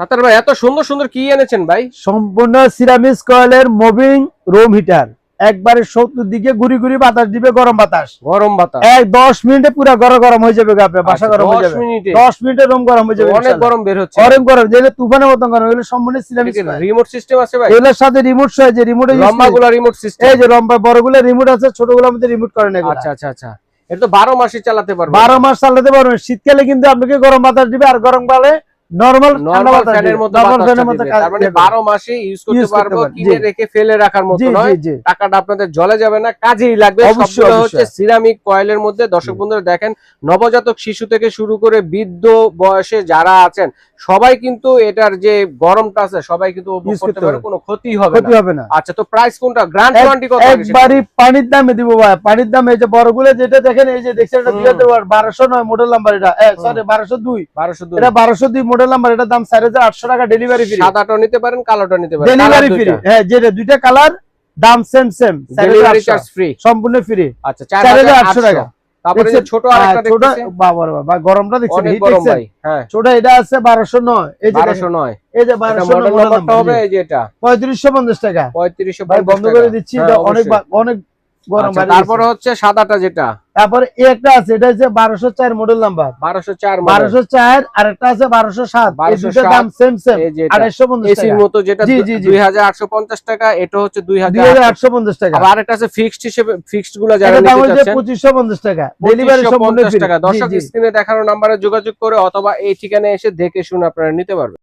সাতার ভাই এত সুন্দর সুন্দর কি এনেছেন ভাই? সম্পূর্ণ কয়েলের মুভিং রুম হিটার। একবারে সত্তর দিকে ঘুরি ঘুরি বাতাস দিবে গরম বাতাস। গরম বাতাস। এক দশ মিনিটে পুরো গরম গরম হয়ে যাবে আপনার বাসা আচ্ছা, গরম হয়ে যাবে। দশ মিনিটে রুম গরম হয়ে যাবে অনেক গরম বের হচ্ছে। গরম গরম যেগুলো তুফানের মতন গরম এগুলো সম্পূর্ণ সিরামিক্স কয়েল। রিমোট সিস্টেম আছে ভাই। এগুলোর সাথে রিমোট সহ যে রিমোটে রিমোট সিস্টেম এই যে লম্বা বড়গুলো রিমোট আছে ছোটগুলোর মধ্যে রিমোট করে না আচ্ছা আচ্ছা আচ্ছা। এটা তো বারো মাসে চালাতে পারব। বারো মাস চালাতে পারবেন। শীতকালে কিন্তু আপনাকে গরম বাতাস দিবে আর গরম কালে নর্মাল নরমাল ফ্যানের মতো তার মানে বারো মাসে ইউজ করতে পারব কিনে রেখে ফেলে রাখার মতো নয়। টাকাটা আপনাদের জলে যাবে না কাজেই লাগবে। সবগুলো হচ্ছে সিরামিক কয়েলের মধ্যে। দর্শক বন্ধুরা দেখেন নবজাতক শিশু থেকে শুরু করে বৃদ্ধ বয়সে যারা আছেন সবাই কিন্তু এটার যে গরমটা আছে সবাই কিন্তু উপভোগ করতে পারে। কোনো ক্ষতি হবে না। হবে না। আচ্ছা তো প্রাইস কোনটা? গ্র্যান্ড কত একবারই পানির দামে দিব ভাই। পানির দাম এই যে বড়গুলো যেটা দেখেন এই যে দেখছেন এটা নয় মডেল নাম্বার এটা। সরি বারোশো দুই। 1202 এটা বারোশো দুই মডেল নাম্বার এটা দাম চার হাজার আটশো টাকা ডেলিভারি ফ্রি সাদাটাও নিতে পারেন কালোটা নিতে পারেন। ডেলিভারি ফ্রি হ্যাঁ যেটা দুইটা কালার দাম same same delivery charge free সম্পূর্ণ ফ্রি আচ্ছা চার হাজার আটশো টাকা। তারপরে ছোট হ্যাঁ, আরেকটা দেখতেছি বাবা বাবা গরমটা দেখছেন। হিট দেখছেন? হ্যাঁ। ছোট এটা আছে বারোশো নয়। এই যে 1209 এই যে এটা বারোশো মডেল নাম্বারটা হবে? এই যে। এটা। পঁয়ত্রিশশো পঞ্চাশ টাকা। 3550 ভাই বন্ধ করে দিচ্ছি হ্যাঁ, অনেক অনেক গরম আচ্ছা, তারপরে হচ্ছে সাদাটা যেটা? তারপরে একটা আছে এটা হচ্ছে বারোশো চার মডেল নাম্বার 1204 মডেল বারোশো চার আর একটা আছে বারোশো সাত। এই 1207 দুটার দাম সেম সেম এই যে এটা আড়াইশো পঞ্চাশ এসির টাকা। মতো যেটা জি, জি, জি। 2850 টাকা এটা হচ্ছে দুই হাজার আটশো। পঞ্চাশ টাকা। আবার আরেকটা আছে ফিক্সড হিসেবে ফিক্সডগুলো যারা এটার দাম নিতে হচ্ছে চাচ্ছেন পঁচিশশো পঞ্চাশ টাকা। ডেলিভারি সম্পূর্ণ 2550 free। টাকা দর্শক স্ক্রিনে দেখানো নাম্বারে যোগাযোগ করে অথবা এই ঠিকানায় এসে দেখে শুনে আপনারা নিতে পারবেন।